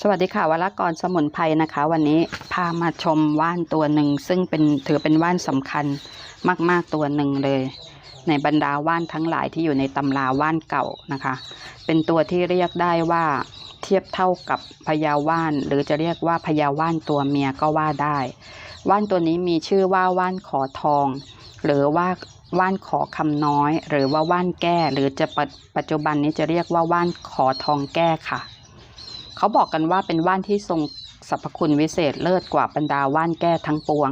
สวัสดีค่ะวรกรสมุนไพรนะคะ วันนี้พามาชมว่านตัวหนึ่ง ซึ่งเป็นถือเป็นว่านสำคัญมาก ๆตัวหนึ่งเลย ในบรรดาว่านทั้งหลายที่อยู่ในตำราว่านเก่านะคะ เป็นตัวที่เรียกได้ว่าเทียบเท่ากับพญาว่าน หรือจะเรียกว่าพญาว่านตัวเมียก็ว่าได้ ว่านตัวนี้มีชื่อว่าว่านขอทอง หรือว่าว่านขอคำน้อย หรือว่าว่านแก้ หรือจะปัจปัจจุบันนี้จะเรียกว่าว่านขอทองแก้ค่ะ เขาบอกกันว่าเป็นว่านที่ทรงสรรพคุณวิเศษเลิศกว่าบรรดาว่านแก้ทั้งปวง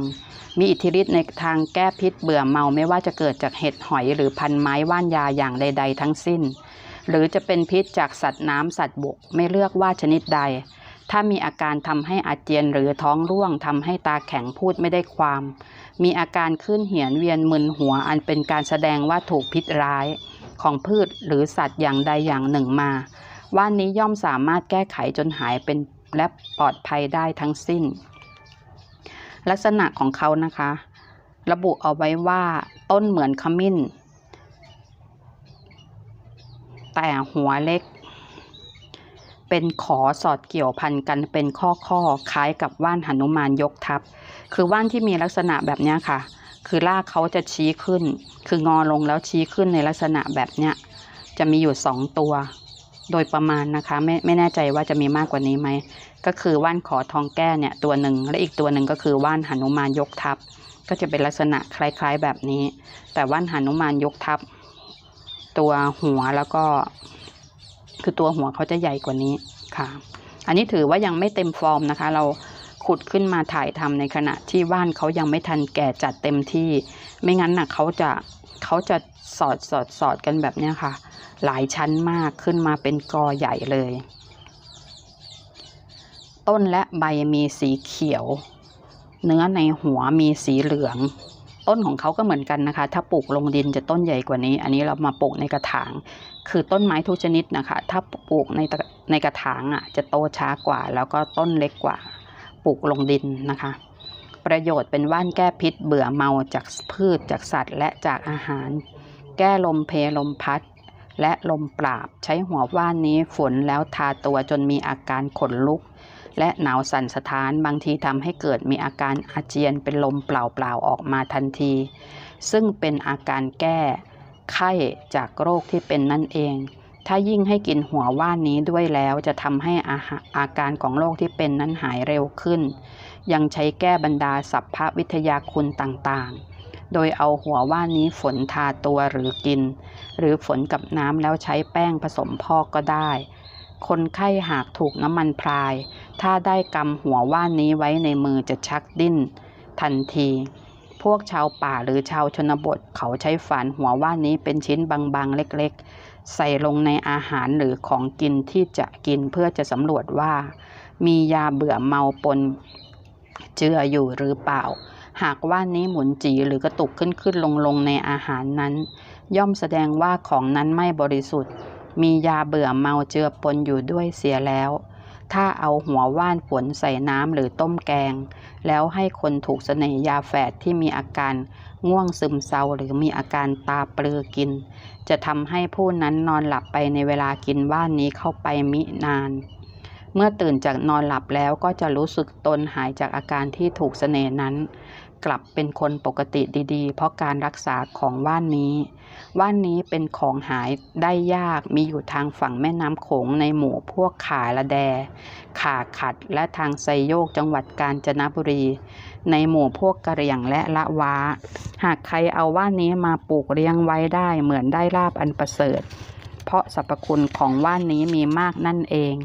มีอิทธิฤทธิ์ในทางแก้พิษเบื่อเมาไม่ว่าจะเกิดจากเห็ดหอยหรือพันไม้ว่านยาอย่างใด ๆ ทั้งสิ้น หรือจะเป็นพิษจากสัตว์น้ำสัตว์บกไม่เลือกว่าชนิดใด ถ้ามีอาการทำให้อาเจียนหรือท้องร่วงทำให้ตาแข็งพูดไม่ได้ความ มีอาการขึ้นเหียนเวียนมึนหัวอันเป็นการแสดงว่าถูกพิษร้าย ของพืชหรือสัตว์อย่างใดอย่างหนึ่งมา ว่านนี้ย่อมสามารถแก้ไขจนหายเป็นและปลอดภัยได้ทั้งสิ้น ลักษณะของเขานะคะ ระบุเอาไว้ว่าต้นเหมือนขมิ้น แต่หัวเล็ก เป็นขอสอดเกี่ยวพันกันเป็นข้อข้อๆคล้ายกับว่านหนุมานยกทัพคือว่านที่มีลักษณะแบบนี้ค่ะ คือรากเขาจะชี้ขึ้น คืองอลงแล้วชี้ขึ้นในลักษณะแบบนี้จะมีอยู่สองตัว โดยประมาณนะคะ ไม่ไม่แน่ใจว่าจะมีมากกว่านี้ไหม ก็คือว่านขอทองแก้เนี่ยตัวหนึ่ง และอีกตัวหนึ่งก็คือว่านหนุมานยกทัพ ก็จะเป็นลักษณะคล้ายๆแบบนี้ แต่ว่านหนุมานยกทัพ ตัวหัวแล้วก็ คือตัวหัวเขาจะใหญ่กว่านี้ค่ะ อันนี้ถือว่ายังไม่เต็มฟอร์มนะคะ เราขุดขึ้นมาถ่ายทำในขณะที่ว่านเขายังไม่ทันแก่จัดเต็มที่ ไม่งั้นน่ะเขาจะเขาจะสอดสอดสอดกันแบบเนี้ยค่ะ หลายชั้นมากขึ้นมาเป็นกอใหญ่เลย ต้นและใบมีสีเขียว เนื้อในหัวมีสีเหลือง ต้นของเขาก็เหมือนกันนะคะ ถ้าปลูกลงดินจะต้นใหญ่กว่านี้ อันนี้เรามาปลูกในกระถาง คือต้นไม้ทุกชนิดนะคะ ถ้าปลูกในในกระถางอะจะโตช้ากว่า แล้วก็ต้นเล็กกว่า ปลูกลงดินนะคะประโยชน์เป็นว่านแก้พิษเบื่อเมาจากพืชจากสัตว์ และจากอาหาร แก้ลมเพลลมพัด และลมปราบใช้หัวว่านนี้ฝนแล้วทาตัวจนมีอาการขนลุก และหนาวสั่นสะท้านบางทีทำให้เกิดมีอาการอาเจียนเป็นลมเปล่าๆออกมาทันที ซึ่งเป็นอาการแก้ ไข้จากโรคที่เป็นนั่นเอง ถ้ายิ่งให้กินหัวว่านนี้ด้วยแล้วจะทำให้อาอาการของโรคที่เป็นนั้นหายเร็วขึ้น ยังใช้แก้บรรดาสัพพวิทยาคุณต่างๆ โดยเอาหัวว่านนี้ฝนทาตัวหรือกิน หรือฝนกับน้ำแล้วใช้แป้งผสมพอกก็ได้ คนไข้หากถูกน้ำมันพราย ถ้าได้กำหัวว่านนี้ไว้ในมือจะชักดิ้น ทันที พวกชาวป่าหรือชาวชนบทเขาใช้ฝานหัวว่านนี้เป็นชิ้นบางๆ เล็กๆ ใส่ลงในอาหารหรือของกินที่จะกินเพื่อจะสำรวจว่า มียาเบื่อเมาปนเจืออยู่หรือเปล่า หากว่านนี้หมุนจีหรือกระตุกขึ้นขึ้นลงลงในอาหารนั้น ย่อมแสดงว่าของนั้นไม่บริสุทธิ์ มียาเบื่อเมาเจือปนอยู่ด้วยเสียแล้ว ถ้าเอาหัวว่านฝนใส่น้ำหรือต้มแกง แล้วให้คนถูกเสน่ยาแฝดที่มีอาการง่วงซึมเศร้าหรือมีอาการตาเปลือกิน จะทำให้ผู้นั้นนอนหลับไปในเวลากินว่านนี้เข้าไปมินานเมื่อตื่นจากนอนหลับแล้วก็จะรู้สึกตนหายจากอาการที่ถูกเสน่ห์นั้น กลับเป็นคนปกติดีๆ เพราะการรักษาของว่านนี้ ว่านนี้เป็นของหายได้ยากมีอยู่ทางฝั่งแม่น้ำโขงในหมู่พวกขาละแด ขาขัดและทางไซโยกจังหวัดกาญจนบุรี ในหมู่พวกกะเหรี่ยงและละวาหากใครเอาว่านนี้มาปลูกเลี้ยงไว้ได้เหมือนได้ลาบอันประเสริฐ เพราะสรรพคุณของว่านนี้มีมากนั่นเอง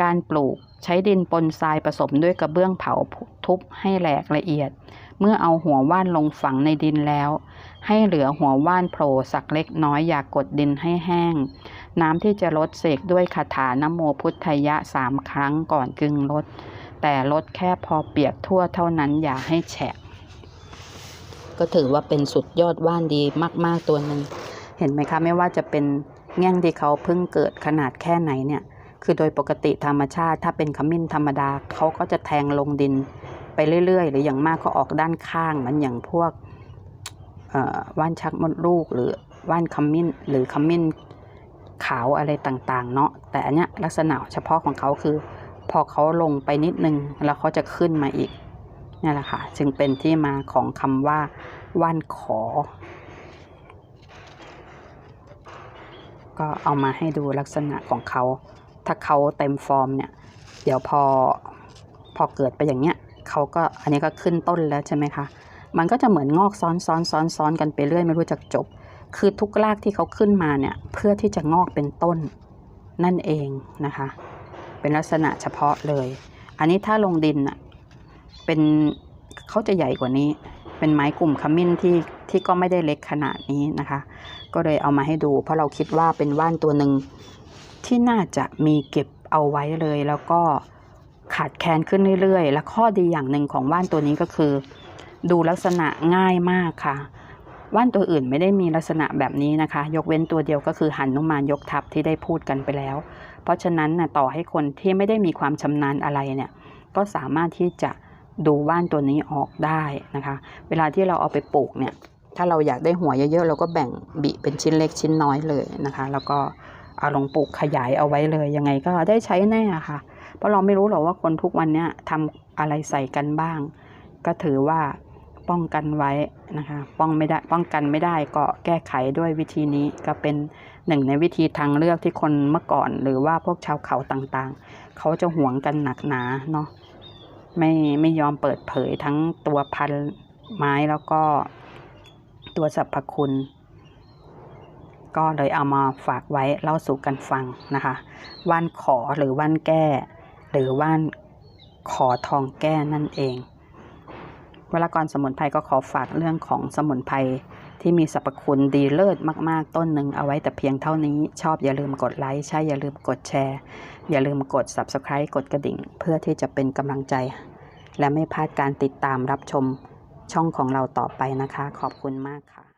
การปลูก ใช้ดินปนทรายผสมด้วยกระเบื้องเผาทุบให้แหลกละเอียด เมื่อเอาหัวว่านลงฝังในดินแล้ว ให้เหลือหัวว่านโผล่สักเล็กน้อยอย่ากกดดินให้แห้ง น้ำที่จะลดเสกด้วยคาถานโมพุทธยะสามครั้งก่อนกึงลด แต่ลดแค่พอเปียกทั่วเท่านั้นอย่าให้แฉะ ก็ถือว่าเป็นสุดยอดว่านดีมาก ๆตัวหนึ่งเห็นไหมคะไม่ว่าจะเป็นแง่งที่เขาเพิ่งเกิดขนาดแค่ไหนเนี่ย คือโดยปกติธรรมชาติถ้าเป็นขมิ้นธรรมดาเขาก็จะแทงลงดินไปเรื่อย ๆ หรืออย่างมากก็ออกด้านข้าง มันอย่างพวกว่านชักมดลูกหรือว่านขมิ้นหรือขมิ้นขาวอะไรต่างๆ เนาะแต่อันเนี้ยลักษณะเฉพาะของเขาคือ พอเขาลงไปนิดนึงแล้วเขาจะขึ้นมาอีกนี่แหละค่ะจึงเป็นที่มาของคำว่าว่านขอ ก็เอามาให้ดูลักษณะของเขา ถ้าเขาเต็มฟอร์มเนี่ย เดี๋ยวพอพอเกิดไปอย่างเนี้ยเขาก็อันนี้ก็ขึ้นต้นแล้วใช่ไหมคะ มันก็จะเหมือนงอกซ้อนซ้อนซ้อนซ้อนกันไปเรื่อยไม่รู้จักจบ คือทุกรากที่เขาขึ้นมาเนี่ยเพื่อที่จะงอกเป็นต้นนั่นเองนะคะ เป็นลักษณะเฉพาะเลย อันนี้ถ้าลงดินอะเป็นเขาจะใหญ่กว่านี้ เป็นไม้กลุ่มขมิ้นที่ที่ก็ไม่ได้เล็กขนาดนี้นะคะ ก็เลยเอามาให้ดู เพราะเราคิดว่าเป็นว่านตัวหนึ่ง ที่น่าจะมีเก็บเอาไว้เลย แล้วก็ขาดแคลนขึ้นเรื่อยๆ และข้อดีอย่างหนึ่งของว่านตัวนี้ก็คือ ดูลักษณะง่ายมากค่ะว่านตัวอื่นไม่ได้มีลักษณะแบบนี้นะคะ ยกเว้นตัวเดียวก็คือหันนุมานยกทับที่ได้พูดกันไปแล้ว เพราะฉะนั้นนะต่อให้คนที่ไม่ได้มีความชำนาญอะไรเนี่ยก็สามารถที่จะดูว่านตัวนี้ออกได้นะคะ เวลาที่เราเอาไปปลูกเนี่ยถ้าเราอยากได้หัวเยอะๆ เราก็แบ่งบิเป็นชิ้นเล็กชิ้นน้อยเลยนะคะ แล้วก็ เอาลงปลูกขยายเอาไว้เลยยังไงก็ได้ใช้แน่ค่ะ เพราะเราไม่รู้หรอกว่าคนทุกวันเนี้ยทำอะไรใส่กันบ้าง ก็ถือว่าป้องกันไว้นะคะ ป้องไม่ได้ป้องกันไม่ได้ก็แก้ไขด้วยวิธีนี้ก็เป็นหนึ่งในวิธีทางเลือกที่คนเมื่อก่อน หรือว่าพวกชาวเขาต่างๆ เขาจะหวงกันหนักหนาเนาะไม่ไม่ยอมเปิดเผยทั้งตัวพันธุ์ไม้แล้วก็ตัวสรรพคุณ ก็เลยเอามาฝากไว้เล่าสู่กันฟังนะคะ ว่านขอหรือว่านแก้ หรือว่านขอทองแก้นั่นเองวลากรสมุนไพรก็ขอฝากเรื่องของสมุนไพรที่มีสรรพคุณดีเลิศมาก ๆ ต้นหนึ่งเอาไว้แต่เพียงเท่านี้ชอบอย่าลืมกดไลค์ใช่อย่าลืมกดแชร์ อย่าลืมกด Subscribe กดกระดิ่ง เพื่อที่จะเป็นกำลังใจ และไม่พลาดการติดตามรับชมช่องของเราต่อไปนะคะ ขอบคุณมากค่ะ